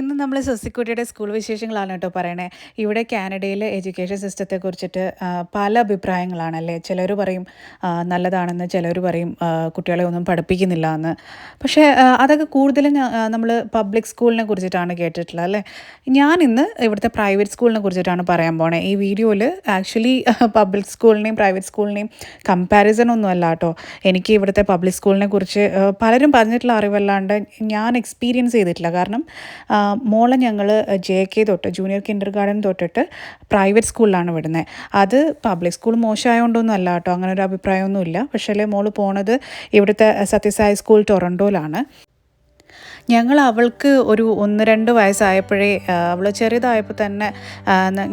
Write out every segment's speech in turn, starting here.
ഇന്ന് നമ്മൾ സൊസിക്കുട്ടിയുടെ സ്കൂൾ വിശേഷങ്ങളാണ് കേട്ടോ പറയണേ. ഇവിടെ കാനഡയിലെ എഡ്യൂക്കേഷൻ സിസ്റ്റത്തെ കുറിച്ചിട്ട് പല അഭിപ്രായങ്ങളാണല്ലേ? ചിലർ പറയും നല്ലതാണെന്ന് ചിലർ പറയും കുട്ടികളെ ഒന്നും പഠിപ്പിക്കുന്നില്ല എന്ന്. പക്ഷേ അതൊക്കെ കൂടുതലും നമ്മൾ പബ്ലിക് സ്കൂളിനെ കുറിച്ചിട്ടാണ് കേട്ടിട്ടുള്ളത് അല്ലേ? ഞാൻ ഇന്ന് ഇവിടുത്തെ പ്രൈവറ്റ് സ്കൂളിനെ കുറിച്ചിട്ടാണ് പറയാൻ പോണേ. ഈ വീഡിയോയിൽ ആക്ച്വലി പബ്ലിക് സ്കൂളിനെയും പ്രൈവറ്റ് സ്കൂളിനെയും കമ്പാരിസൺ ഒന്നും അല്ല കേട്ടോ. എനിക്ക് ഇവിടുത്തെ പബ്ലിക് സ്കൂളിനെ കുറിച്ച് പലരും പറഞ്ഞിട്ടുള്ള അറിവല്ലാണ്ട് ഞാൻ എക്സ്പീരിയൻസ് ചെയ്തിട്ടില്ല. കാരണം മോളെ ഞങ്ങൾ ജെ കെ തൊട്ട് ജൂനിയർ കിൻഡർ ഗാർഡൻ തൊട്ടിട്ട് പ്രൈവറ്റ് സ്കൂളിലാണ് വിടുന്നത് അത് പബ്ലിക് സ്കൂൾ മോശമായതുകൊണ്ടൊന്നും അല്ല കേട്ടോ അങ്ങനെ ഒരു അഭിപ്രായമൊന്നുമില്ല. പക്ഷേ മോൾ പോണത് ഇവിടുത്തെ സത്യസായി സ്കൂൾ ടൊറന്റോയിലാണ് ഞങ്ങൾ അവൾക്ക് ഒരു ഒന്ന് രണ്ട് വയസ്സായപ്പോഴേ അവൾ ചെറുതായപ്പോൾ തന്നെ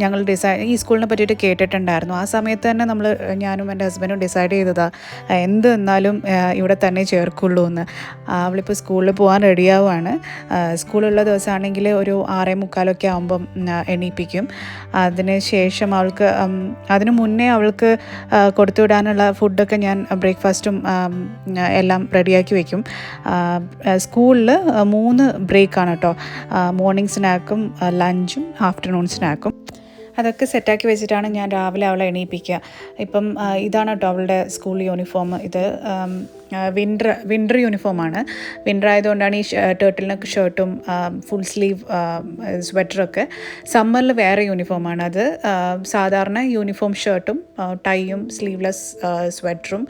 ഞങ്ങൾ ഡിസൈഡ് ഈ സ്കൂളിനെ പറ്റിയിട്ട് കേട്ടിട്ടുണ്ടായിരുന്നു. ആ സമയത്ത് തന്നെ നമ്മൾ ഞാനും എന്റെ ഹസ്ബൻഡും ഡിസൈഡ് ചെയ്തതാ ആ, എന്ത് എന്നാലും ഇവിടെ തന്നെ ചേർക്കുള്ളൂ എന്ന്. അവളിപ്പോൾ സ്കൂളിൽ പോകാൻ റെഡിയാവുകയാണ് സ്കൂളുള്ള ദിവസമാണെങ്കിൽ ഒരു ആറേ മുക്കാലൊക്കെ ആകുമ്പം എണീപ്പിക്കും. അതിന് ശേഷം അവൾക്ക് അതിന് മുന്നേ അവൾക്ക് കൊടുത്തു വിടാനുള്ള ഫുഡൊക്കെ ഞാൻ ബ്രേക്ക്ഫാസ്റ്റും എല്ലാം റെഡിയാക്കി വയ്ക്കും സ്കൂളിൽ മൂന്ന് ബ്രേക്കാണ് കേട്ടോ. മോർണിംഗ് സ്നാക്കും ലഞ്ചും ആഫ്റ്റർനൂൺ സ്നാക്കും. അതൊക്കെ സെറ്റാക്കി വെച്ചിട്ടാണ് ഞാൻ രാവിലെ അവളെ എണീപ്പിക്കുക. ഇപ്പം ഇതാണ് കേട്ടോ അവളുടെ സ്കൂൾ യൂണിഫോം. ഇത് വിന്റർ വിന്റർ യൂണിഫോമാണ്. വിന്റർ ആയതുകൊണ്ടാണ് ഈ ടേട്ടിലിനൊക്കെ നെക്ക് ഷർട്ടും ഫുൾ സ്ലീവ് സ്വെറ്ററൊക്കെ. സമ്മറിൽ വേറെ യൂണിഫോമാണ് അത്. സാധാരണ യൂണിഫോം ഷർട്ടും ടൈയും സ്ലീവ്ലെസ് സ്വെറ്ററും.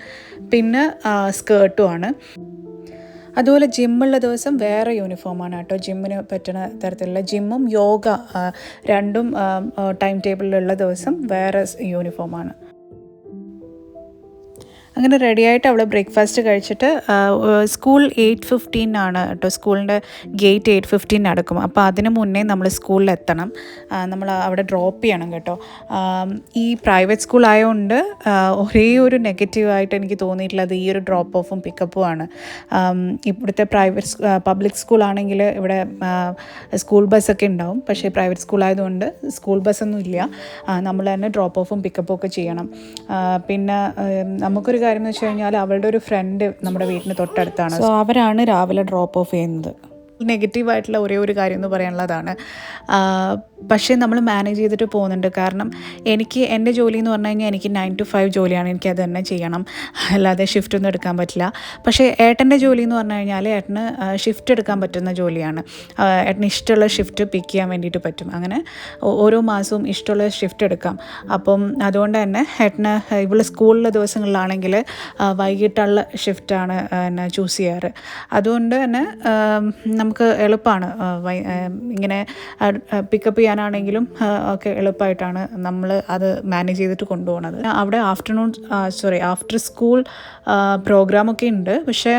പിന്നെ സ്കേർട്ടുമാണ് അതുപോലെ ജിമ്മുള്ള ദിവസം വേറെ യൂണിഫോമാണ് കേട്ടോ. ജിമ്മിന് പറ്റുന്ന തരത്തിലുള്ള ജിമ്മും യോഗ രണ്ടും ടൈം ടേബിളിലുള്ള ദിവസം വേറെ യൂണിഫോമാണ് അങ്ങനെ റെഡിയായിട്ട് അവൾ ബ്രേക്ക്ഫാസ്റ്റ് കഴിച്ചിട്ട് സ്കൂൾ എയ്റ്റ് ഫിഫ്റ്റീൻ ആണ് കേട്ടോ സ്കൂളിന്റെ ഗേറ്റ് എയ്റ്റ് ഫിഫ്റ്റീൻ നടക്കും. അപ്പോൾ അതിന് മുന്നേ നമ്മൾ സ്കൂളിൽ എത്തണം. നമ്മൾ അവിടെ ഡ്രോപ്പ് ചെയ്യണം കേട്ടോ. ഈ പ്രൈവറ്റ് സ്കൂൾ ആയതുകൊണ്ട് ഒരേ ഒരു നെഗറ്റീവായിട്ട് എനിക്ക് തോന്നിയിട്ടുള്ളത് ഈ ഒരു ഡ്രോപ്പ് ഓഫും പിക്കപ്പും ആണ്. ഇവിടുത്തെ പ്രൈവറ്റ് പബ്ലിക് സ്കൂളാണെങ്കിൽ ഇവിടെ സ്കൂൾ ബസ്സൊക്കെ ഉണ്ടാവും. പക്ഷേ പ്രൈവറ്റ് സ്കൂൾ ആയതുകൊണ്ട് സ്കൂൾ ബസ്സൊന്നും ഇല്ല. നമ്മൾ തന്നെ ഡ്രോപ്പ് ഓഫും പിക്കപ്പും ഒക്കെ ചെയ്യണം. പിന്നെ നമുക്കൊരു കാര്യം എന്ന് വെച്ച് കഴിഞ്ഞാൽ അവളുടെ ഒരു ഫ്രണ്ട് നമ്മുടെ വീടിന് തൊട്ടടുത്താണ്. സോ അവരാണ് രാവിലെ ഡ്രോപ്പ് ഓഫ് ചെയ്യുന്നത്. നെഗറ്റീവായിട്ടുള്ള ഒരേ ഒരു കാര്യം എന്ന് പറയാനുള്ളതാണ്. പക്ഷേ നമ്മൾ മാനേജ് ചെയ്തിട്ട് പോകുന്നുണ്ട്. കാരണം എനിക്ക് എന്റെ ജോലി എന്ന് പറഞ്ഞു കഴിഞ്ഞാൽ എനിക്ക് നയൻ ടു ഫൈവ് ജോലിയാണ്. എനിക്ക് അത് തന്നെ ചെയ്യണം. അല്ലാതെ ഷിഫ്റ്റ് ഒന്നും എടുക്കാൻ പറ്റില്ല. പക്ഷേ ഏട്ടന്റെ ജോലി എന്ന് പറഞ്ഞു കഴിഞ്ഞാൽ ഏട്ടന് ഷിഫ്റ്റ് എടുക്കാൻ പറ്റുന്ന ജോലിയാണ്. ഏട്ടന് ഇഷ്ടമുള്ള ഷിഫ്റ്റ് പിക്ക് ചെയ്യാൻ വേണ്ടിയിട്ട് പറ്റും. അങ്ങനെ ഓരോ മാസവും ഇഷ്ടമുള്ള ഷിഫ്റ്റ് എടുക്കാം. അപ്പം അതുകൊണ്ട് തന്നെ ഏട്ടന് ഇവിടെ സ്കൂളിലെ ദിവസങ്ങളിലാണെങ്കിൽ വൈകിട്ടുള്ള ഷിഫ്റ്റാണ് ചൂസ് ചെയ്യാറ്. അതുകൊണ്ട് തന്നെ നമുക്ക് എളുപ്പമാണ് ഇങ്ങനെ പിക്കപ്പ് ചെയ്യാനാണെങ്കിലും ഒക്കെ എളുപ്പമായിട്ടാണ് നമ്മൾ അത് മാനേജ് ചെയ്തിട്ട് കൊണ്ടുപോകുന്നത് അവിടെ ആഫ്റ്റർനൂൺ സോറി ആഫ്റ്റർ സ്കൂൾ പ്രോഗ്രാമൊക്കെ ഉണ്ട്. പക്ഷേ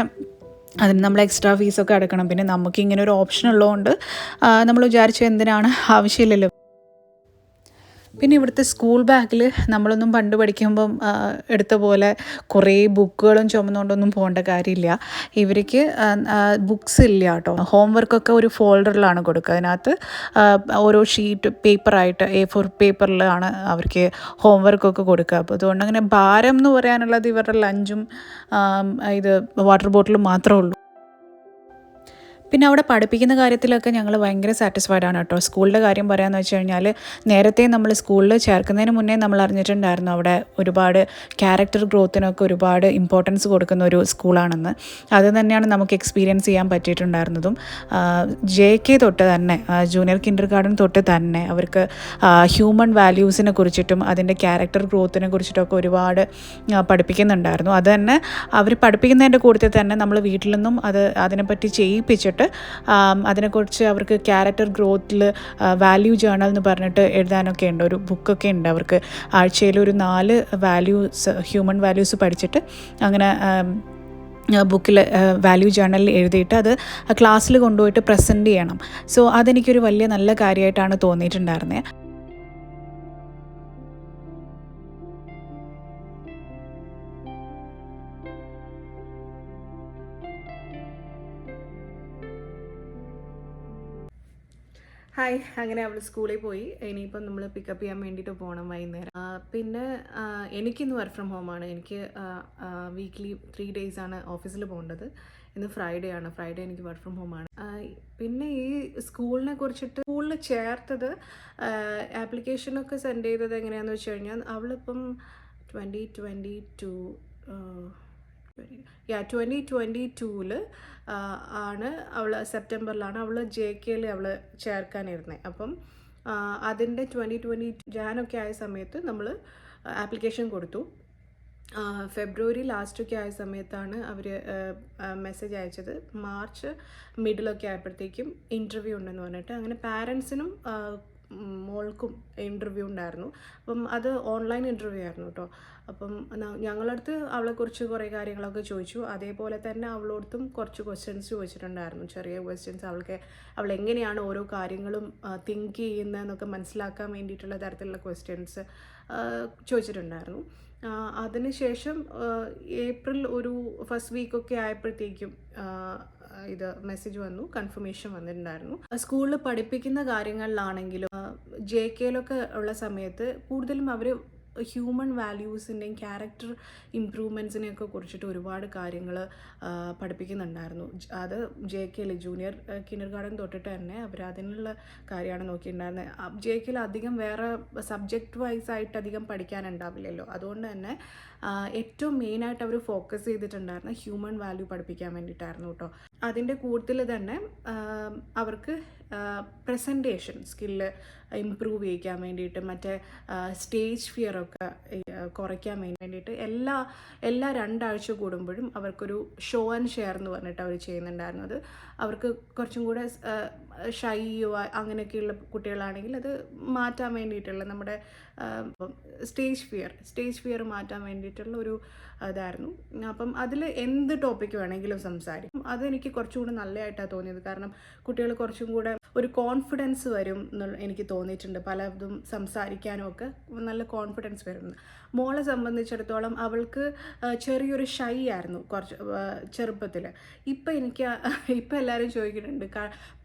അതിന് നമ്മൾ എക്സ്ട്രാ ഫീസൊക്കെ അടക്കണം. പിന്നെ നമുക്ക് ഇങ്ങനെ ഒരു ഓപ്ഷൻ ഉള്ളതുകൊണ്ട് നമ്മൾ വിചാരിച്ചു എന്തിനാണ് ആവശ്യമില്ലല്ലോ. പിന്നെ ഇവിടുത്തെ സ്കൂൾ ബാഗിൽ നമ്മളൊന്നും പണ്ട് പഠിക്കുമ്പം എടുത്ത പോലെ കുറേ ബുക്കുകളും ചുമന്നുകൊണ്ടൊന്നും പോകേണ്ട കാര്യമില്ല. ഇവർക്ക് ബുക്സ് ഇല്ല കേട്ടോ. ഹോംവർക്കൊക്കെ ഒരു ഫോൾഡറിലാണ് കൊടുക്കുക. അതിനകത്ത് ഓരോ ഷീറ്റ് പേപ്പറായിട്ട് എ ഫോർ പേപ്പറിലാണ് അവർക്ക് ഹോംവർക്കൊക്കെ കൊടുക്കുക. അപ്പോൾ അതുകൊണ്ട് അങ്ങനെ ഭാരം എന്ന് പറയാനുള്ളത് ഇവരുടെ ലഞ്ചും ഇത് വാട്ടർ ബോട്ടിലും മാത്രമേ ഉള്ളൂ. പിന്നെ അവിടെ പഠിപ്പിക്കുന്ന കാര്യത്തിലൊക്കെ ഞങ്ങൾ ഭയങ്കര സാറ്റിസ്ഫൈഡ് ആണ് കേട്ടോ. സ്കൂളിന്റെ കാര്യം പറയാമെന്ന് വെച്ച് കഴിഞ്ഞാൽ നേരത്തെ നമ്മൾ സ്കൂളിൽ ചേർക്കുന്നതിന് മുന്നേ നമ്മൾ അറിഞ്ഞിട്ടുണ്ടായിരുന്നു അവിടെ ഒരുപാട് ക്യാരക്ടർ ഗ്രോത്തിനൊക്കെ ഒരുപാട് ഇമ്പോർട്ടൻസ് കൊടുക്കുന്ന ഒരു സ്കൂളാണെന്ന് അത് തന്നെയാണ് നമുക്ക് എക്സ്പീരിയൻസ് ചെയ്യാൻ പറ്റിയിട്ടുണ്ടായിരുന്നതും. ജെ കെ തൊട്ട് തന്നെ ജൂനിയർ കിൻഡർ ഗാർഡൻ തൊട്ട് തന്നെ അവർക്ക് ഹ്യൂമൻ വാല്യൂസിനെ കുറിച്ചിട്ടും അതിന്റെ ക്യാരക്ടർ ഗ്രോത്തിനെ കുറിച്ചിട്ടൊക്കെ ഒരുപാട് പഠിപ്പിക്കുന്നുണ്ടായിരുന്നു. അത് തന്നെ അവർ പഠിപ്പിക്കുന്നതിന്റെ കൂട്ടത്തിൽ തന്നെ നമ്മൾ വീട്ടിൽ നിന്നും അത് അതിനെപ്പറ്റി ചെയ്യിപ്പിച്ചിട്ട് ആം, അതിനെക്കുറിച്ച് അവർക്ക് ക്യാരക്ടർ ഗ്രോത്തിൽ വാല്യൂ ജേണൽ എന്ന് പറഞ്ഞിട്ട് എഴുതാനൊക്കെ ഉണ്ട്. ഒരു ബുക്കൊക്കെ ഉണ്ട് അവർക്ക്. ആഴ്ചയിൽ ഒരു നാല് വാല്യൂസ് ഹ്യൂമൻ വാല്യൂസ് പഠിച്ചിട്ട് അങ്ങനെ ബുക്കിൽ വാല്യൂ ജേണലിൽ എഴുതിയിട്ട് അത് ക്ലാസ്സിൽ കൊണ്ടുപോയിട്ട് പ്രസന്റ് ചെയ്യണം. സോ അതെനിക്കൊരു വലിയ നല്ല കാര്യമായിട്ടാണ് തോന്നിയിട്ടുണ്ടായിരുന്നത് ഹായ്. അങ്ങനെ അവൾ സ്കൂളിൽ പോയി. ഇനിയിപ്പം നമ്മൾ പിക്കപ്പ് ചെയ്യാൻ വേണ്ടിയിട്ട് പോകണം വൈകുന്നേരം. പിന്നെ എനിക്കിന്ന് വർക്ക് ഫ്രം ഹോമാണ് എനിക്ക് വീക്ക്ലി ത്രീ ഡേയ്സ് ആണ് ഓഫീസിൽ പോകേണ്ടത്. ഇന്ന് ഫ്രൈഡേ ആണ്. ഫ്രൈഡേ എനിക്ക് വർക്ക് ഫ്രം ഹോം ആണ്. പിന്നെ ഈ സ്കൂളിനെ കുറിച്ചിട്ട് സ്കൂളിൽ ചേർത്തത് ആപ്ലിക്കേഷനൊക്കെ സെൻഡ് ചെയ്തത് എങ്ങനെയാണെന്ന് വെച്ച് കഴിഞ്ഞാൽ അവളിപ്പം twenty twenty two yeah twenty twenty ടൂവിൽ ആണ് അവൾ സെപ്റ്റംബറിലാണ് അവൾ ജെ കെയിൽ അവൾ ചേർക്കാനിരുന്നത് അപ്പം അതിന്റെ ട്വന്റി ട്വന്റി ജാനൊക്കെ ആയ സമയത്ത് നമ്മൾ ആപ്ലിക്കേഷൻ കൊടുത്തു. ഫെബ്രുവരി ലാസ്റ്റൊക്കെ ആയ സമയത്താണ് അവർ മെസ്സേജ് അയച്ചത്. മാർച്ച് മിഡിലൊക്കെ ആയപ്പോഴത്തേക്കും ഇന്റർവ്യൂ ഉണ്ടെന്ന് പറഞ്ഞിട്ട്. അങ്ങനെ പാരൻസിനും മോൾക്കും ഇന്റർവ്യൂ ഉണ്ടായിരുന്നു. അപ്പം അത് ഓൺലൈൻ ഇന്റർവ്യൂ ആയിരുന്നു കേട്ടോ അപ്പം ഞങ്ങളടുത്ത് അവളെക്കുറിച്ച് കുറേ കാര്യങ്ങളൊക്കെ ചോദിച്ചു. അതേപോലെ തന്നെ അവളോടത്തും കുറച്ച് ക്വസ്റ്റ്യൻസ് ചോദിച്ചിട്ടുണ്ടായിരുന്നു. ചെറിയ ക്വസ്റ്റ്യൻസ് അവൾക്ക് അവൾ എങ്ങനെയാണ് ഓരോ കാര്യങ്ങളും തിങ്ക് ചെയ്യുന്നതെന്നൊക്കെ മനസ്സിലാക്കാൻ വേണ്ടിയിട്ടുള്ള തരത്തിലുള്ള ക്വസ്റ്റ്യൻസ് ചോദിച്ചിട്ടുണ്ടായിരുന്നു. അതിനുശേഷം ഏപ്രിൽ ഒരു ഫസ്റ്റ് വീക്കൊക്കെ ആയപ്പോഴത്തേക്കും ഇത് മെസ്സേജ് വന്നു കൺഫർമേഷൻ വന്നിട്ടുണ്ടായിരുന്നു. സ്കൂളിൽ പഠിപ്പിക്കുന്ന കാര്യങ്ങളിലാണെങ്കിലും ജെ കെയിലൊക്കെ ഉള്ള സമയത്ത് കൂടുതലും അവർ ഹ്യൂമൻ വാല്യൂസിന്റെയും ക്യാരക്ടർ ഇമ്പ്രൂവ്മെന്റ്സിനെയൊക്കെ കുറിച്ചിട്ട് ഒരുപാട് കാര്യങ്ങൾ പഠിപ്പിക്കുന്നുണ്ടായിരുന്നു. അത് ജെ കെയിൽ ജൂനിയർ കിൻഡർ ഗാർഡൻ തൊട്ടിട്ട് തന്നെ അവർ അതിനുള്ള കാര്യമാണ് നോക്കിയിട്ടുണ്ടായിരുന്നത് ജെ കെയിൽ അധികം വേറെ സബ്ജക്റ്റ് വൈസ് ആയിട്ട് അധികം പഠിക്കാനുണ്ടാവില്ലല്ലോ. അതുകൊണ്ട് തന്നെ ഏറ്റവും മെയിനായിട്ട് അവർ ഫോക്കസ് ചെയ്തിട്ടുണ്ടായിരുന്ന ഹ്യൂമൻ വാല്യൂ പഠിപ്പിക്കാൻ വേണ്ടിയിട്ടായിരുന്നു കേട്ടോ. അതിന്റെ കൂട്ടത്തിൽ തന്നെ അവർക്ക് പ്രസന്റേഷൻ സ്കില്ല് ഇമ്പ്രൂവ് ചെയ്യിക്കാൻ വേണ്ടിയിട്ട് മറ്റേ സ്റ്റേജ് ഫിയറൊക്കെ കുറയ്ക്കാൻ വേണ്ടിയിട്ട് എല്ലാ എല്ലാ രണ്ടാഴ്ച കൂടുമ്പോഴും അവർക്കൊരു ഷോ ആൻഡ് ഷെയർ എന്ന് പറഞ്ഞിട്ട് അവർ ചെയ്യുന്നുണ്ടായിരുന്നു. അത് അവർക്ക് കുറച്ചും കൂടെ ഷൈയോ അങ്ങനെയൊക്കെയുള്ള കുട്ടികളാണെങ്കിൽ അത് മാറ്റാൻ വേണ്ടിയിട്ടുള്ള നമ്മുടെ സ്റ്റേജ് ഫിയർ സ്റ്റേജ് ഫിയർ മാറ്റാൻ വേണ്ടിയിട്ടുള്ള ഒരു ഇതായിരുന്നു. അപ്പം അതിൽ എന്ത് ടോപ്പിക്ക് വേണമെങ്കിലും സംസാരിക്കും. അതെനിക്ക് കുറച്ചും കൂടെ നല്ലതായിട്ടാണ് തോന്നിയത്. കാരണം കുട്ടികൾ കുറച്ചും കൂടെ ഒരു കോൺഫിഡൻസ് വരും എനിക്ക് തോന്നിയിട്ടുണ്ട്. പലതും സംസാരിക്കാനും ഒക്കെ നല്ല കോൺഫിഡൻസ് വരും മോളെ സംബന്ധിച്ചിടത്തോളം അവൾക്ക് ചെറിയൊരു ഷൈ ആയിരുന്നു കുറച്ച് ചെറുപ്പത്തിൽ ഇപ്പം എനിക്ക് ഇപ്പം എല്ലാവരും ചോദിക്കുന്നുണ്ട്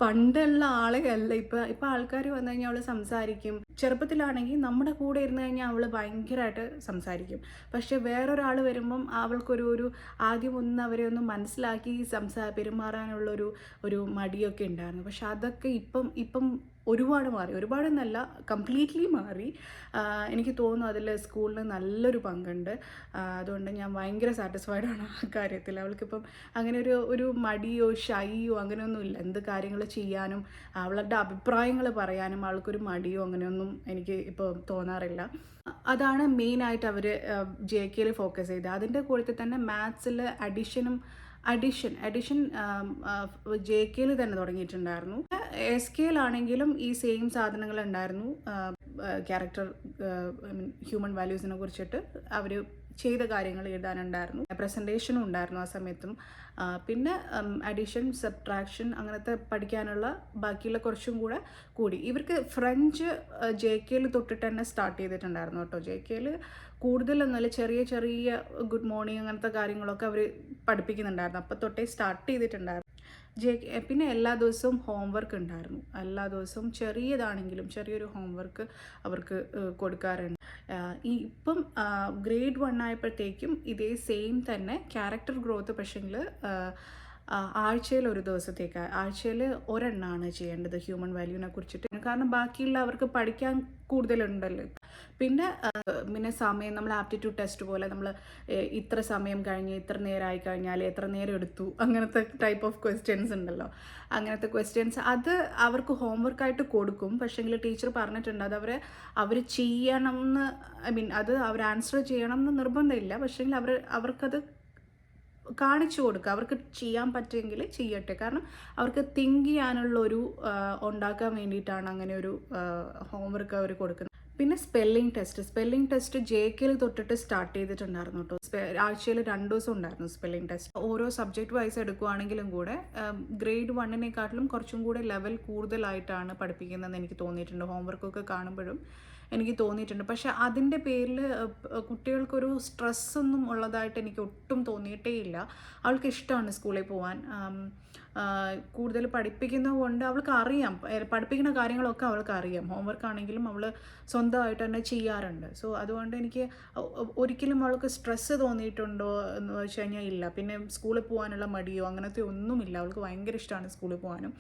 പണ്ടുള്ള ആളുകളല്ല ഇപ്പം ഇപ്പം ആൾക്കാർ വന്നു കഴിഞ്ഞാൽ അവൾ സംസാരിക്കും. ചെറുപ്പത്തിലാണെങ്കിൽ നമ്മുടെ കൂടെ ഇരുന്ന് കഴിഞ്ഞാൽ അവൾ ഭയങ്കരമായിട്ട് സംസാരിക്കും. പക്ഷെ വേറൊരാൾ വരുമ്പം അവൾക്കൊരു ഒരു ആദ്യം ഒന്ന് അവരെ ഒന്ന് മനസ്സിലാക്കി സംസാ പെരുമാറാനുള്ളൊരു ഒരു മടിയൊക്കെ ഉണ്ടായിരുന്നു. പക്ഷെ അതൊക്കെ ഇപ്പം ഇപ്പം ഒരുപാട് മാറി ഒരുപാട് നല്ല കംപ്ലീറ്റ്ലി മാറി എനിക്ക് തോന്നുന്നു അതിൽ സ്കൂളിന് നല്ലൊരു പങ്കുണ്ട്. അതുകൊണ്ട് ഞാൻ ഭയങ്കര സാറ്റിസ്ഫൈഡ് ആണ് ആ കാര്യത്തിൽ അവൾക്കിപ്പം അങ്ങനെ ഒരു ഒരു മടിയോ ഷൈയോ അങ്ങനെയൊന്നുമില്ല. എന്ത് കാര്യങ്ങൾ ചെയ്യാനും അവളുടെ അഭിപ്രായങ്ങൾ പറയാനും അവൾക്കൊരു മടിയോ അങ്ങനെയൊന്നും എനിക്ക് ഇപ്പോൾ തോന്നാറില്ല. അതാണ് മെയിനായിട്ട് അവർ ജെ കെയിൽ ഫോക്കസ് ചെയ്തത്. അതിന്റെ കൂടെ തന്നെ മാത്സിൽ അഡിഷനും അഡിഷൻ അഡിഷൻ ജെ കെയിൽ തന്നെ തുടങ്ങിയിട്ടുണ്ടായിരുന്നു. എസ് കെയിലാണെങ്കിലും ഈ സെയിം സാധനങ്ങൾ ഉണ്ടായിരുന്നു. ക്യാരക്ടർ ഹ്യൂമൻ വാല്യൂസിനെ കുറിച്ചിട്ട്. അവർ ചെയ്ത കാര്യങ്ങൾ എഴുതാനുണ്ടായിരുന്നു. പ്രസന്റേഷനും ഉണ്ടായിരുന്നു ആ സമയത്തും. പിന്നെ അഡീഷൻ സബ്ട്രാക്ഷൻ അങ്ങനത്തെ പഠിക്കാനുള്ള ബാക്കിയുള്ള കുറച്ചും കൂടെ കൂടി. ഇവർക്ക് ഫ്രഞ്ച് ജെ കെയിൽ തൊട്ടിട്ട് തന്നെ സ്റ്റാർട്ട് ചെയ്തിട്ടുണ്ടായിരുന്നു കേട്ടോ. ജെ കെയിൽ കൂടുതലൊന്നുമില്ല ചെറിയ ചെറിയ ഗുഡ് മോർണിംഗ് അങ്ങനത്തെ കാര്യങ്ങളൊക്കെ അവർ പഠിപ്പിക്കുന്നുണ്ടായിരുന്നു. അപ്പോൾ തൊട്ടേ സ്റ്റാർട്ട് ചെയ്തിട്ടുണ്ടായിരുന്നു. ജെ പിന്നെ എല്ലാ ദിവസവും ഹോംവർക്ക് ഉണ്ടായിരുന്നു. എല്ലാ ദിവസവും ചെറിയതാണെങ്കിലും ചെറിയൊരു ഹോംവർക്ക് അവർക്ക് കൊടുക്കാറുണ്ട്. ഈ ഇപ്പം ഗ്രേഡ് വൺ ആയപ്പോഴത്തേക്കും ഇതേ സെയിം തന്നെ ക്യാരക്ടർ ഗ്രോത്ത് പക്ഷേങ്കിൽ ആഴ്ചയിൽ ഒരു ദിവസത്തേക്ക് ആഴ്ചയിൽ ഒരെണ്ണമാണ് ചെയ്യേണ്ടത് ഹ്യൂമൻ വാല്യൂവിനെ കുറിച്ചിട്ട്. കാരണം ബാക്കിയുള്ള അവർക്ക് പഠിക്കാൻ കൂടുതലുണ്ടല്ലോ. പിന്നെ പിന്നെ സമയം നമ്മൾ ആപ്റ്റിറ്റ്യൂഡ് ടെസ്റ്റ് പോലെ നമ്മൾ ഇത്ര സമയം കഴിഞ്ഞ് ഇത്ര നേരമായി കഴിഞ്ഞാൽ എത്ര നേരം എടുത്തു? അങ്ങനത്തെ ടൈപ്പ് ഓഫ് ക്വസ്റ്റ്യൻസ് ഉണ്ടല്ലോ. അങ്ങനത്തെ ക്വസ്റ്റ്യൻസ് അത് അവർക്ക് ഹോംവർക്കായിട്ട് കൊടുക്കും. പക്ഷേങ്കിൽ ടീച്ചർ പറഞ്ഞിട്ടുണ്ട് അത് അവരെ അവർ ചെയ്യണം എന്ന് ഐ മീൻ അത് അവർ ആൻസർ ചെയ്യണം എന്ന് നിർബന്ധമില്ല. പക്ഷേങ്കിൽ അവർ അവർക്കത് കാണിച്ചു കൊടുക്കുക. അവർക്ക് ചെയ്യാൻ പറ്റുമെങ്കിൽ ചെയ്യട്ടെ. കാരണം അവർക്ക് തിങ്ക് ചെയ്യാനുള്ള ഒരു ഉണ്ടാക്കാൻ വേണ്ടിയിട്ടാണ് അങ്ങനെ ഒരു ഹോംവർക്ക് അവർ കൊടുക്കുന്നത്. പിന്നെ spelling test spelling test J കെയിൽ തൊട്ടിട്ട് സ്റ്റാർട്ട് ചെയ്തിട്ടുണ്ടായിരുന്നു കേട്ടോ ആഴ്ചയിൽ രണ്ട് ദിവസം ഉണ്ടായിരുന്നു സ്പെല്ലിംഗ് ടെസ്റ്റ് ഓരോ സബ്ജക്റ്റ് വൈസ് എടുക്കുവാണെങ്കിലും കൂടെ ഗ്രേഡ് വണ്ണിനെക്കാട്ടിലും കുറച്ചും കൂടെ ലെവൽ കൂടുതലായിട്ടാണ് പഠിപ്പിക്കുന്നതെന്ന് എനിക്ക് തോന്നിയിട്ടുണ്ട്. ഹോംവർക്കൊക്കെ കാണുമ്പോഴും. എനിക്ക് തോന്നിയിട്ടുണ്ട്. പക്ഷെ അതിന്റെ പേരിൽ കുട്ടികൾക്കൊരു സ്ട്രെസ്സൊന്നും ഉള്ളതായിട്ട് എനിക്ക് ഒട്ടും തോന്നിയിട്ടേ ഇല്ല. അവൾക്ക് ഇഷ്ടമാണ് സ്കൂളിൽ പോകാൻ കൂടുതൽ പഠിപ്പിക്കുന്നത് കൊണ്ട് അവൾക്ക് അറിയാം. പഠിപ്പിക്കുന്ന കാര്യങ്ങളൊക്കെ അവൾക്ക് അറിയാം. ഹോംവർക്ക് ആണെങ്കിലും അവൾ സ്വന്തമായിട്ട് തന്നെ ചെയ്യാറുണ്ട്. സോ അതുകൊണ്ട് എനിക്ക് ഒരിക്കലും അവൾക്ക് സ്ട്രെസ്സ് തോന്നിയിട്ടുണ്ടോ എന്ന് വെച്ച് കഴിഞ്ഞാൽ ഇല്ല. പിന്നെ സ്കൂളിൽ പോകാനുള്ള മടിയോ അങ്ങനത്തെ ഒന്നുമില്ല. അവൾക്ക് ഭയങ്കര ഇഷ്ടമാണ് സ്കൂളിൽ പോകാനും.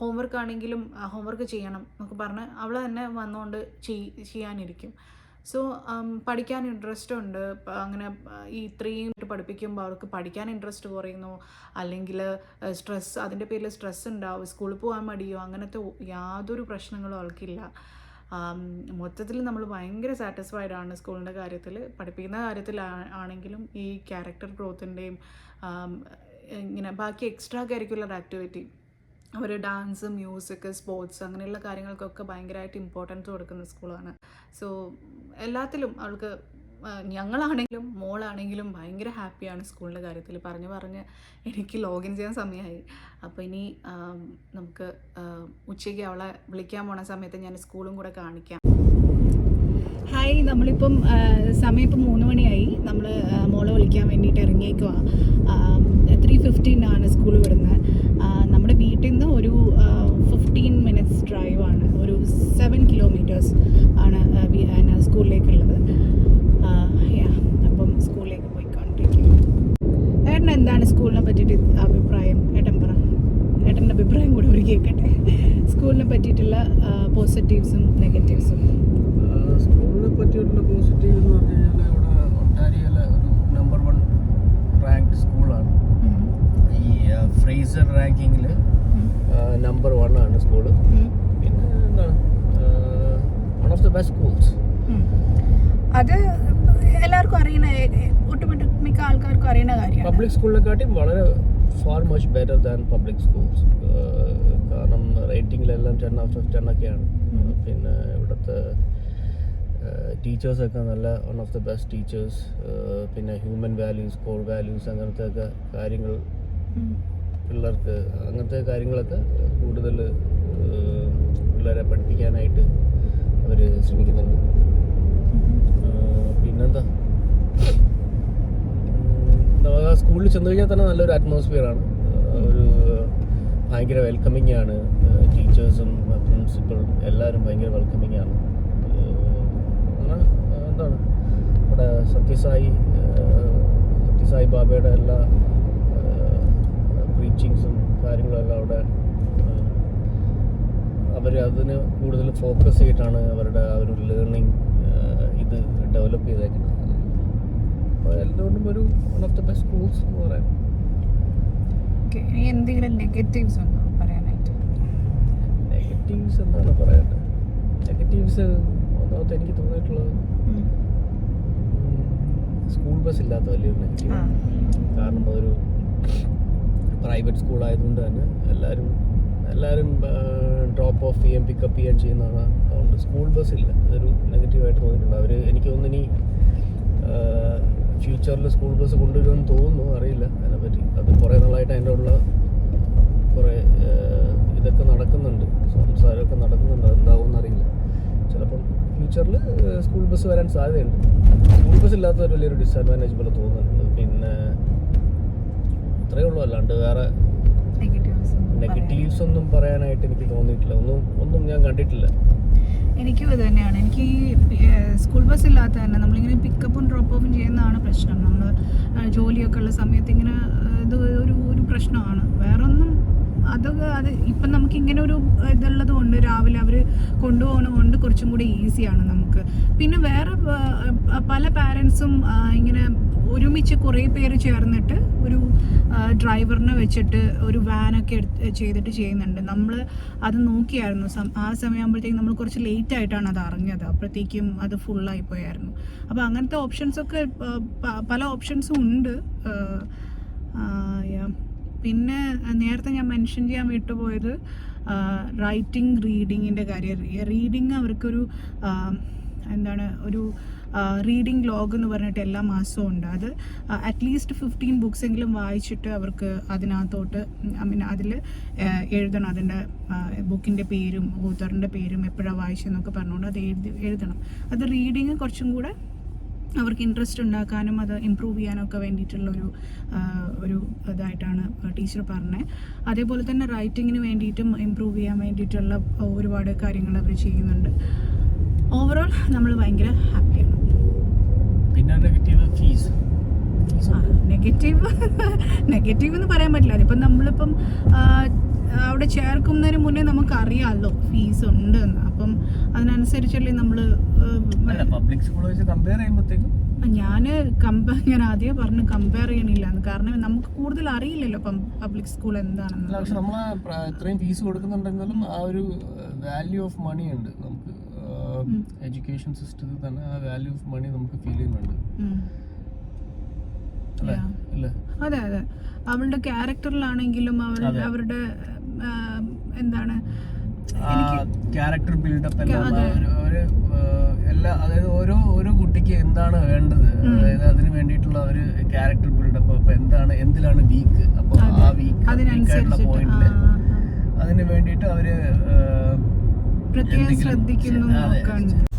ഹോംവർക്ക് ആണെങ്കിലും ഹോംവർക്ക് ചെയ്യണം എന്നൊക്കെ പറഞ്ഞ് അവൾ തന്നെ വന്നുകൊണ്ട് ചെയ്- ചെയ്യാനിരിക്കും. സോ പഠിക്കാൻ ഇൻട്രസ്റ്റ് ഉണ്ട്. അങ്ങനെ ഈ ഇത്രയും പഠിപ്പിക്കുമ്പോൾ അവർക്ക് പഠിക്കാൻ ഇൻട്രസ്റ്റ് കുറയുന്നു. അല്ലെങ്കിൽ സ്ട്രെസ് അതിന്റെ പേരിൽ സ്ട്രെസ് ഉണ്ടാവും. സ്കൂളിൽ പോകാൻ മടിയോ? അങ്ങനത്തെ യാതൊരു പ്രശ്നങ്ങളും അവൾക്കില്ല. മൊത്തത്തിൽ നമ്മൾ ഭയങ്കര സാറ്റിസ്ഫൈഡ് ആണ് സ്കൂളിന്റെ കാര്യത്തിൽ പഠിപ്പിക്കുന്ന കാര്യത്തിൽ ആണെങ്കിലും ഈ ക്യാരക്ടർ ഗ്രോത്തിന്റെയും ഇങ്ങനെ ബാക്കി എക്സ്ട്രാ കരിക്കുലർ ആക്ടിവിറ്റി അവർ ഡാൻസ് മ്യൂസിക് സ്പോർട്സ് അങ്ങനെയുള്ള കാര്യങ്ങൾക്കൊക്കെ ഭയങ്കരമായിട്ട് ഇമ്പോർട്ടൻസ് കൊടുക്കുന്ന സ്കൂളാണ്. സോ എല്ലാത്തിലും അവൾക്ക് ഞങ്ങളാണെങ്കിലും മോളാണെങ്കിലും ഭയങ്കര ഹാപ്പിയാണ് സ്കൂളിന്റെ കാര്യത്തിൽ. പറഞ്ഞ് പറഞ്ഞ് എനിക്ക് ലോഗിൻ ചെയ്യാൻ സമയമായി അപ്പോൾ ഇനി നമുക്ക് ഉച്ചയ്ക്ക് അവളെ വിളിക്കാൻ പോണ സമയത്ത് ഞാൻ സ്കൂളും കൂടെ കാണിക്കാം. ഹായ് നമ്മളിപ്പം സമയം ഇപ്പം മൂന്ന് മണിയായി. നമ്മൾ മോളെ വിളിക്കാൻ വേണ്ടിയിട്ട് ഇറങ്ങിയേക്കുവാ. ത്രീ ഫിഫ്റ്റീനാണ് സ്കൂൾ വിടുന്നത്. ഫിഫ്റ്റീൻ മിനിറ്റ്സ് ഡ്രൈവാണ് ഒരു സെവൻ കിലോമീറ്റേഴ്സ് ആണ് സ്കൂളിലേക്കുള്ളത്. അപ്പം സ്കൂളിലേക്ക് പോയിക്കൊണ്ടിരിക്കും ഏട്ടൻ എന്താണ് സ്കൂളിനെ പറ്റിയിട്ട് അഭിപ്രായം? ഏട്ടൻ പറ. ഏട്ടന്റെ അഭിപ്രായം കൂടി ഒരു കേൾക്കട്ടെ. സ്കൂളിനെ പറ്റിയിട്ടുള്ള പോസിറ്റീവ്സും നെഗറ്റീവ്സും സ്കൂളിനെ പറ്റിയിട്ടുള്ള പോസിറ്റീവ് എന്ന് പറഞ്ഞു കഴിഞ്ഞാൽ ഇവിടെ ഒരു നമ്പർ വൺ റാങ്ക്ഡ് സ്കൂളാണ് ഈ ഫ്രേസർ റാങ്കിങ്ങിൽ നമ്പർ വൺ ആണ് സ്കൂൾ പിന്നെ എന്താണ്? One of the best schools അത് എല്ലാവർക്കും അറിയുന്ന ഒട്ടുമിക്ക മിക്ക ആൾക്കാർക്കും അറിയുന്ന കാര്യമാണ്. പബ്ലിക് സ്കൂളിനെക്കാട്ടിയും വളരെ far much better than public schools കാരണം റേറ്റിംഗിലെല്ലാം ടെൻ ഔട്ട് ഓഫ് ടെൻ ഒക്കെയാണ്. പിന്നെ ഇവിടുത്തെ ടീച്ചേഴ്സൊക്കെ നല്ല one of the best teachers പിന്നെ ഹ്യൂമൻ വാല്യൂസ് കോർ വാല്യൂസ് അങ്ങനത്തെ ഒക്കെ കാര്യങ്ങൾ പിള്ളേർക്ക് അങ്ങനത്തെ കാര്യങ്ങളൊക്കെ കൂടുതൽ പിള്ളേരെ പഠിപ്പിക്കാനായിട്ട് അവർ ശ്രമിക്കുന്നുണ്ട്. പിന്നെന്താ? സ്കൂളിൽ ചെന്ന് കഴിഞ്ഞാൽ തന്നെ നല്ലൊരു അറ്റ്മോസ്ഫിയറാണ് ഒരു ഭയങ്കര വെൽക്കമിങ് ആണ്. ടീച്ചേഴ്സും പ്രിൻസിപ്പളും എല്ലാവരും ഭയങ്കര വെൽക്കമിങ് ആണ്. അങ്ങനെ എന്താണ്? ഇവിടെ സത്യസായി സത്യസായി ബാബയുടെ എല്ലാ പ്രീച്ചിങ്സും കാര്യങ്ങളെല്ലാം അവിടെ അവർ അതിന് കൂടുതൽ ഫോക്കസ് ചെയ്തിട്ടാണ് അവരുടെ ആ ഒരു ലേണിംഗ് ഇത് ഡെവലപ്പ് ചെയ്തേക്കുന്നത്. അപ്പോൾ എന്തുകൊണ്ടും ഒരു one of the best schools എന്ന് പറയാം. ഇനി എന്തെങ്കിലും നെഗറ്റീവ്സ് ഉണ്ടോ പറയാനായിട്ട്? നെഗറ്റീവ്സ് എന്താണ് പറയേണ്ടത്? നെഗറ്റീവ്സ് ഒന്നാമത്തെ എനിക്ക് തോന്നിയിട്ടുള്ളത് സ്കൂൾ ബസ് ഇല്ലാത്ത വലിയൊരു നെഗറ്റീവ് കാരണം അതൊരു പ്രൈവറ്റ് സ്കൂൾ ആയതുകൊണ്ട് തന്നെ എല്ലാവരും എല്ലാവരും ഡ്രോപ്പ് ഓഫ് ചെയ്യാൻ പിക്കപ്പ് ചെയ്യാൻ ചെയ്യുന്നതാണ്. അതുകൊണ്ട് സ്കൂൾ ബസ് ഇല്ല. അതൊരു നെഗറ്റീവായിട്ട് തോന്നിയിട്ടുണ്ട്. അവർ എനിക്ക് തോന്നുന്നു ഫ്യൂച്ചറിൽ സ്കൂൾ ബസ് കൊണ്ടുവരുമെന്ന് തോന്നുന്നു. അറിയില്ല. അതിനെപ്പറ്റി. അത് കുറേ നാളായിട്ട് അതിന്റെ ഉള്ള കുറേ ഇതൊക്കെ നടക്കുന്നുണ്ട്. സംസാരമൊക്കെ നടക്കുന്നുണ്ട്. എന്താവും അറിയില്ല. ചിലപ്പം ഫ്യൂച്ചറിൽ സ്കൂൾ ബസ് വരാൻ സാധ്യതയുണ്ട്. സ്കൂൾ ബസ് ഇല്ലാത്തൊരു വലിയൊരു ഡിസ്അഡ്വാന്റേജ് പോലെ തോന്നുന്നുണ്ട്. പിന്നെ അത്രയേ ഉള്ളൂ അല്ലാണ്ട് വേറെ നെഗറ്റീവ്സ് ഒന്നും പറയാനായിട്ട് എനിക്ക് തോന്നിയിട്ടില്ല. ഒന്നും ഒന്നും ഞാൻ കണ്ടിട്ടില്ല. എനിക്കും ഇത് തന്നെയാണ്. എനിക്ക് ഈ സ്കൂൾ ബസ് ഇല്ലാത്ത തന്നെ നമ്മളിങ്ങനെ പിക്കപ്പും ഡ്രോപ്പ് ഓഫും ചെയ്യുന്നതാണ് പ്രശ്നം. നമ്മൾ ജോലിയൊക്കെ ഉള്ള സമയത്ത് ഇങ്ങനെ ഇത് ഒരു ഒരു പ്രശ്നമാണ്. വേറൊന്നും അതൊക്കെ അത് ഇപ്പം നമുക്ക് ഇങ്ങനെ ഒരു ഇതുള്ളത് കൊണ്ട് രാവിലെ അവർ കൊണ്ടുപോകണമുണ്ട് കൊണ്ട് കുറച്ചും കൂടി ഈസിയാണ് നമുക്ക്. പിന്നെ വേറെ പല പാരൻസും ഇങ്ങനെ ഒരുമിച്ച് കുറേ പേര് ചേർന്നിട്ട് ഒരു ഡ്രൈവറിനെ വെച്ചിട്ട് ഒരു വാനൊക്കെ ചെയ്തിട്ട് ചെയ്യുന്നുണ്ട്. നമ്മൾ അത് നോക്കിയായിരുന്നു. ആ സമയമാകുമ്പോഴത്തേക്കും നമ്മൾ കുറച്ച് ലേറ്റ് ആയിട്ടാണ് അത് അറിഞ്ഞത്. അപ്പോഴത്തേക്കും അത് ഫുള്ളായി പോയായിരുന്നു. അപ്പോൾ അങ്ങനത്തെ ഓപ്ഷൻസൊക്കെ പല ഓപ്ഷൻസും ഉണ്ട്. പിന്നെ നേരത്തെ ഞാൻ മെൻഷൻ ചെയ്യാൻ വിട്ടുപോയത് റൈറ്റിംഗ് റീഡിങ്ങിന്റെ കാര്യം. റീഡിങ് അവർക്കൊരു എന്താണ് ഒരു റീഡിംഗ് ലോഗ് എന്ന് പറഞ്ഞിട്ട് എല്ലാ മാസവും ഉണ്ട്. അത് അറ്റ്ലീസ്റ്റ് ഫിഫ്റ്റീൻ ബുക്സ് എങ്കിലും വായിച്ചിട്ട് അവർക്ക് അതിനകത്തോട്ട് ഐ മീൻ അതിൽ എഴുതണം. അതിന്റെ ബുക്കിന്റെ പേരും ഓത്തറിന്റെ പേരും എപ്പോഴാണ് വായിച്ചതെന്നൊക്കെ പറഞ്ഞുകൊണ്ട് അത് എഴുതി എഴുതണം. അത് റീഡിങ് കുറച്ചും കൂടെ അവർക്ക് ഇൻട്രസ്റ്റ് ഉണ്ടാക്കാനും അത് ഇമ്പ്രൂവ് ചെയ്യാനൊക്കെ വേണ്ടിയിട്ടുള്ളൊരു ഒരു ഇതായിട്ടാണ് ടീച്ചർ പറഞ്ഞത് അതേപോലെ തന്നെ റൈറ്റിങ്ങിന് വേണ്ടിയിട്ടും ഇമ്പ്രൂവ് ചെയ്യാൻ വേണ്ടിയിട്ടുള്ള ഒരുപാട് കാര്യങ്ങൾ അവർ ചെയ്യുന്നുണ്ട്. ഓവറോൾ നമ്മൾ ഭയങ്കര ഹാപ്പിയാണ് പിന്നെ നെഗറ്റീവ് ഫീസ് നെഗറ്റീവ് നെഗറ്റീവ് എന്ന് പറയാൻ പറ്റില്ല. അതിപ്പം നമ്മളിപ്പം അവിടെ ചേർക്കുന്നതിന് മുന്നേ നമുക്ക് അറിയാമല്ലോ ഫീസ് ഉണ്ട് എന്ന് അപ്പം അതിനനുസരിച്ചല്ലേ നമ്മൾ പബ്ലിക് സ്കൂൾ വെച്ച് കമ്പയർ ചെയ്യുമ്പോഴത്തേക്കും? ഞാൻ കമ്പ ഞാൻ ആദ്യമേ പറഞ്ഞു കമ്പയർ ചെയ്യണില്ല. കാരണം നമുക്ക് കൂടുതൽ അറിയില്ലല്ലോ പബ്ലിക് സ്കൂൾ എന്താണെന്ന് പക്ഷെ നമ്മൾ ഇത്രയും ഫീസ് കൊടുക്കുന്നുണ്ടെങ്കിലും ആ ഒരു വാല്യൂ ഓഫ് മണി ഉണ്ട് നമുക്ക്. എഡ്യൂക്കേഷൻ സിസ്റ്റത്തിൽ തന്നെ ആ വാല്യൂ ഓഫ് മണി നമുക്ക് ഫീൽ ചെയ്യുന്നുണ്ട്. അതെ അതെ. അവളുടെ ക്യാരക്ടറിലാണെങ്കിലും അവൾ. അവരുടെ എന്താണ് ക്യാരക്ടർ ബിൽഡപ്പ് എല്ലാം അതായത് ഓരോ ഓരോ കുട്ടിക്ക് എന്താണ് വേണ്ടത്? അതായത് അതിന് വേണ്ടിയിട്ടുള്ള ഒരു ക്യാരക്ടർ ബിൽഡപ്പ് അപ്പൊ എന്താണ് എന്തിലാണ് വീക്ക് അപ്പൊ ആ വീക്ക് ആ. അതിന് വേണ്ടിയിട്ട് അവർ പ്രത്യേകം ശ്രദ്ധിക്കുന്നു ചെ-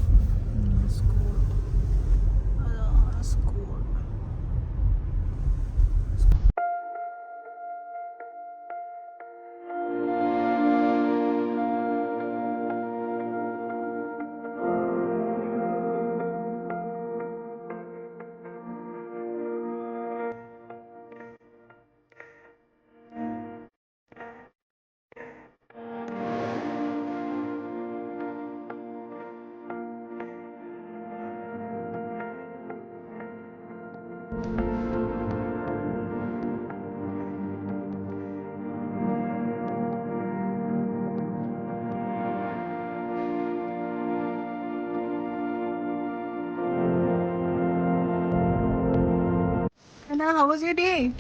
was your day?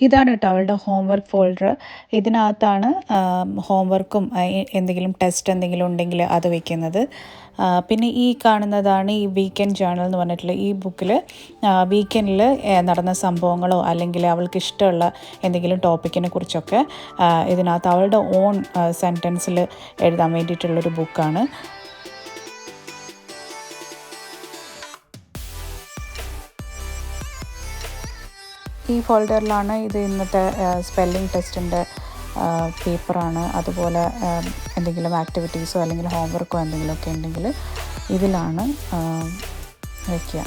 ഇതാണ് കേട്ടോ അവളുടെ ഹോംവർക്ക് ഫോൾഡർ ഇതിനകത്താണ് ഹോംവർക്കും എന്തെങ്കിലും ടെസ്റ്റ് എന്തെങ്കിലും ഉണ്ടെങ്കിൽ അത് വയ്ക്കുന്നത് പിന്നെ ഈ കാണുന്നതാണ് ഈ വീക്കെൻഡ് ജേണൽ എന്ന് പറഞ്ഞിട്ടുള്ള ഈ ബുക്കിൽ വീക്കെൻഡിൽ നടന്ന സംഭവങ്ങളോ അല്ലെങ്കിൽ അവൾക്ക് ഇഷ്ടമുള്ള എന്തെങ്കിലും ടോപ്പിക്കിനെ കുറിച്ചൊക്കെ ഇതിനകത്ത് അവളുടെ ഓൺ സെന്റൻസിൽ എഴുതാൻ വേണ്ടിയിട്ടുള്ളൊരു ബുക്കാണ് ഈ ഫോൾഡറിലാണ് ഇത് ഇന്നത്തെ സ്പെല്ലിംഗ് ടെസ്റ്റിന്റെ പേപ്പറാണ് അതുപോലെ എന്തെങ്കിലും ആക്ടിവിറ്റീസോ അല്ലെങ്കിൽ ഹോംവർക്കോ എന്തെങ്കിലുമൊക്കെ ഉണ്ടെങ്കിൽ ഇതിലാണ് വയ്ക്കുക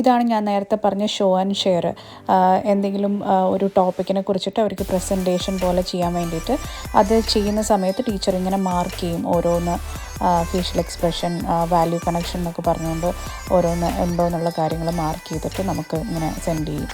ഇതാണ് ഞാൻ നേരത്തെ പറഞ്ഞ ഷോ ആൻഡ് ഷെയർ എന്തെങ്കിലും ഒരു ടോപ്പിക്കിനെ കുറിച്ചിട്ട് അവർക്ക് പ്രസന്റേഷൻ പോലെ ചെയ്യാൻ വേണ്ടിയിട്ട് അത് ചെയ്യുന്ന സമയത്ത് ടീച്ചർ ഇങ്ങനെ മാർക്ക് ചെയ്യും ഓരോന്ന് ഫേഷ്യൽ എക്സ്പ്രഷൻ വാല്യൂ കണക്ഷൻ എന്നൊക്കെ പറഞ്ഞുകൊണ്ട് ഓരോന്ന് ഉണ്ടോ എന്നുള്ള കാര്യങ്ങൾ മാർക്ക് ചെയ്തിട്ട് നമുക്ക് ഇങ്ങനെ സെൻഡ് ചെയ്യും.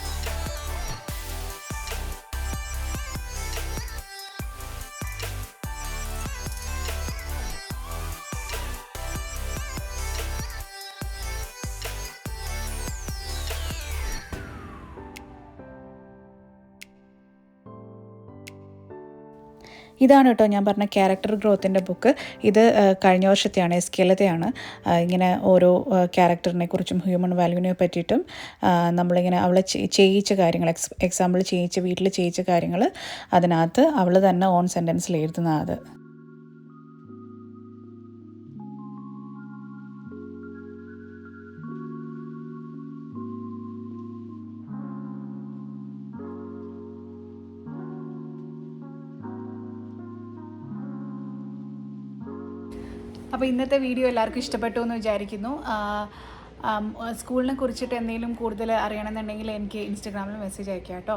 ഇതാണ് കേട്ടോ ഞാൻ പറഞ്ഞ ക്യാരക്ടർ ഗ്രോത്തിന്റെ ബുക്ക് ഇത് കഴിഞ്ഞ വർഷത്തെയാണ് എസ് കെലത്തെയാണ് ഇങ്ങനെ ഓരോ ക്യാരക്ടറിനെ കുറിച്ചും ഹ്യൂമൻ വാല്യൂവിനെ പറ്റിയിട്ടും നമ്മളിങ്ങനെ അവളെ ചെയ്യിച്ച കാര്യങ്ങൾ എക്സ് എക്സാമ്പിൾ ചെയ്യിച്ച വീട്ടിൽ ചെയ്യിച്ച കാര്യങ്ങൾ അതിനകത്ത് അവൾ തന്നെ ഓൺ സെന്റൻസിൽ എഴുതുന്ന അത്. അപ്പോൾ ഇന്നത്തെ വീഡിയോ എല്ലാവർക്കും ഇഷ്ടപ്പെട്ടു എന്ന് വിചാരിക്കുന്നു. സ്കൂളിനെ കുറിച്ചിട്ട് എന്തെങ്കിലും കൂടുതൽ അറിയണമെന്നുണ്ടെങ്കിൽ എനിക്ക് ഇൻസ്റ്റഗ്രാമിൽ മെസ്സേജ് അയക്കാം കേട്ടോ.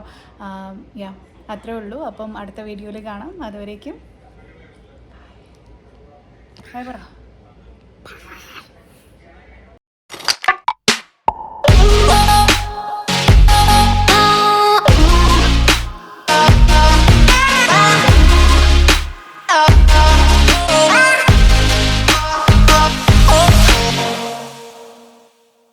യാ അത്രേ ഉള്ളൂ. അപ്പം അടുത്ത വീഡിയോയിൽ കാണാം. അതുവരേക്കും. ബൈ പറ.